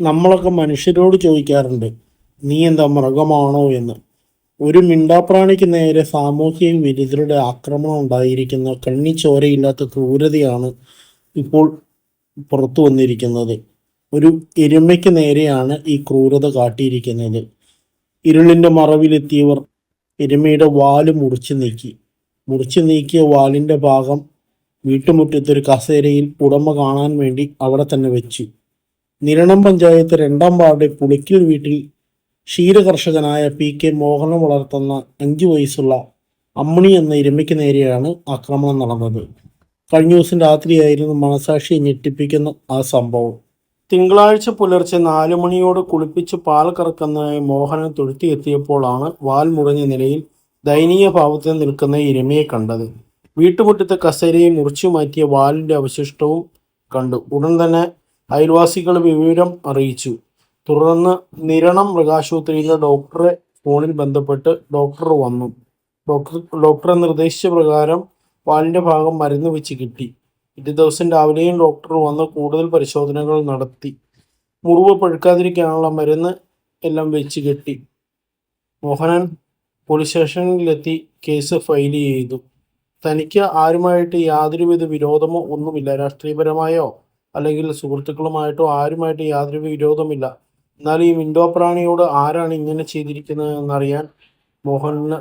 നമ്മളൊക്കെ മനുഷ്യരോട് ചോദിക്കാറുണ്ട് നീ എന്താ മൃഗമാണോ എന്ന്? ഒരു മിണ്ടാപ്രാണിക്ക് നേരെ സാമൂഹിക വിരുദ്ധരുടെ ആക്രമണം ഉണ്ടായിരിക്കുന്ന കണ്ണി ചോരയില്ലാത്ത ക്രൂരതയാണ് ഇപ്പോൾ പുറത്തു വന്നിരിക്കുന്നത്. ഒരു എരുമയ്ക്ക് നേരെയാണ് ഈ ക്രൂരത കാട്ടിയിരിക്കുന്നത്. ഇരുളിന്റെ മറവിലെത്തിയവർ എരുമയുടെ വാൽ മുറിച്ചു നീക്കി. മുറിച്ചു നീക്കിയ വാലിന്റെ ഭാഗം വീട്ടുമുറ്റത്തൊരു കസേരയിൽ ഉടമ കാണാൻ വേണ്ടി അവിടെ തന്നെ വെച്ചു. നിരണം പഞ്ചായത്ത് രണ്ടാം വാർഡ് പുളിക്കൽ വീട്ടിൽ ക്ഷീരകർഷകനായ പി കെ മോഹനം വളർത്തുന്ന അഞ്ചു വയസ്സുള്ള അമ്മണി എന്ന ഇരുമയ്ക്ക് നേരെയാണ് ആക്രമണം നടന്നത്. കഴിഞ്ഞ ദിവസം രാത്രിയായിരുന്നു മനസാക്ഷിയെ ഞെട്ടിപ്പിക്കുന്ന ആ സംഭവം. തിങ്കളാഴ്ച പുലർച്ചെ നാലു മണിയോട് കുളിപ്പിച്ച് പാൽ കറക്കുന്നതായി മോഹനൻ തൊഴുത്തിയെത്തിയപ്പോഴാണ് വാൽ മുറിഞ്ഞ നിലയിൽ ദയനീയ ഭാവത്തിൽ നിൽക്കുന്ന ഇരമയെ കണ്ടത്. വീട്ടുമുറ്റത്തെ കസേരയെ മുറിച്ചു മാറ്റിയ വാലിന്റെ അവശിഷ്ടവും കണ്ടു. ഉടൻ തന്നെ അയൽവാസികൾ വിവരം അറിയിച്ചു. തുടർന്ന് നിരണം മൃഗാശുപത്രിയിലെ ഡോക്ടറെ ഫോണിൽ ബന്ധപ്പെട്ട് ഡോക്ടർ വന്നു. ഡോക്ടർ ഡോക്ടറെ നിർദ്ദേശിച്ച പ്രകാരം വാലിന്റെ ഭാഗം മരുന്ന് വെച്ച് കിട്ടി. പിറ്റേ ദിവസം രാവിലെയും ഡോക്ടർ വന്ന് കൂടുതൽ പരിശോധനകൾ നടത്തി. മുറിവ് പഴുക്കാതിരിക്കാനുള്ള മരുന്ന് എല്ലാം വെച്ച് കെട്ടി. മോഹനൻ പോലീസ് സ്റ്റേഷനിലെത്തി കേസ് ഫയൽ ചെയ്തു. തനിക്ക് ആരുമായിട്ട് യാതൊരുവിധ വിരോധമോ ഒന്നുമില്ല. രാഷ്ട്രീയപരമായോ അല്ലെങ്കിൽ സുഹൃത്തുക്കളുമായിട്ടോ ആരുമായിട്ടോ യാതൊരു വിരോധമില്ല. എന്നാൽ ഈ വിൻഡോ പ്രാണിയോട് ആരാണ് ഇങ്ങനെ ചെയ്തിരിക്കുന്നത് എന്നറിയാൻ മോഹനന്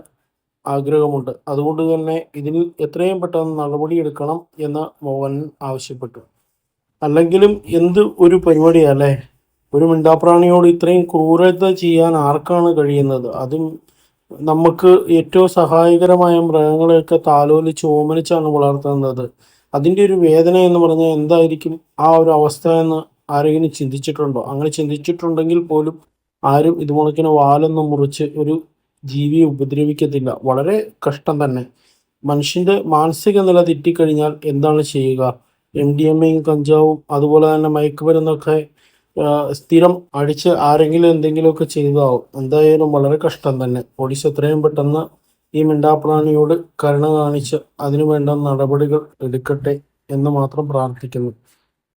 ആഗ്രഹമുണ്ട്. അതുകൊണ്ട് തന്നെ ഇതിൽ എത്രയും പെട്ടെന്ന് നടപടി എടുക്കണം എന്ന് മോഹൻ ആവശ്യപ്പെട്ടു. അല്ലെങ്കിലും എന്ത് ഒരു പരിപാടിയല്ലേ ഒരു മിണ്ടാപ്രാണിയോട് ഇത്രയും ക്രൂരത ചെയ്യാൻ ആർക്കാണ് കഴിയുന്നത്? അതും നമുക്ക് ഏറ്റവും സഹായകരമായ മൃഗങ്ങളെയൊക്കെ താലോലിച്ച് ഓമനിച്ചാണ് വളർത്തുന്നത്. അതിന്റെ ഒരു വേദന എന്ന് പറഞ്ഞാൽ എന്തായിരിക്കും? ആ ഒരു അവസ്ഥ എന്ന് ആരെങ്കിലും ചിന്തിച്ചിട്ടുണ്ടോ? അങ്ങനെ ചിന്തിച്ചിട്ടുണ്ടെങ്കിൽ പോലും ആരും ഇതുമുളക്കിന് വാലൊന്നും മുറിച്ച് ഒരു ജീവിയെ ഉപദ്രവിക്കത്തില്ല. വളരെ കഷ്ടം തന്നെ. മനുഷ്യന്റെ മാനസിക നില തെറ്റിക്കഴിഞ്ഞാൽ എന്താണ് ചെയ്യുക? എം ഡി എം എയും കഞ്ചാവും അതുപോലെ തന്നെ മയക്കുമരുന്നൊക്കെ സ്ഥിരം അടിച്ച് ആരെങ്കിലും എന്തെങ്കിലുമൊക്കെ ചെയ്തതാവും എന്തായാലും വളരെ കഷ്ടം തന്നെ. പോലീസ് എത്രയും പെട്ടെന്ന് ഈ മിണ്ടാപ്രാണിയോട് കരുണ കാണിച്ച് അതിനു വേണ്ട നടപടികൾ എടുക്കട്ടെ എന്ന് മാത്രം പ്രാർത്ഥിക്കുന്നു.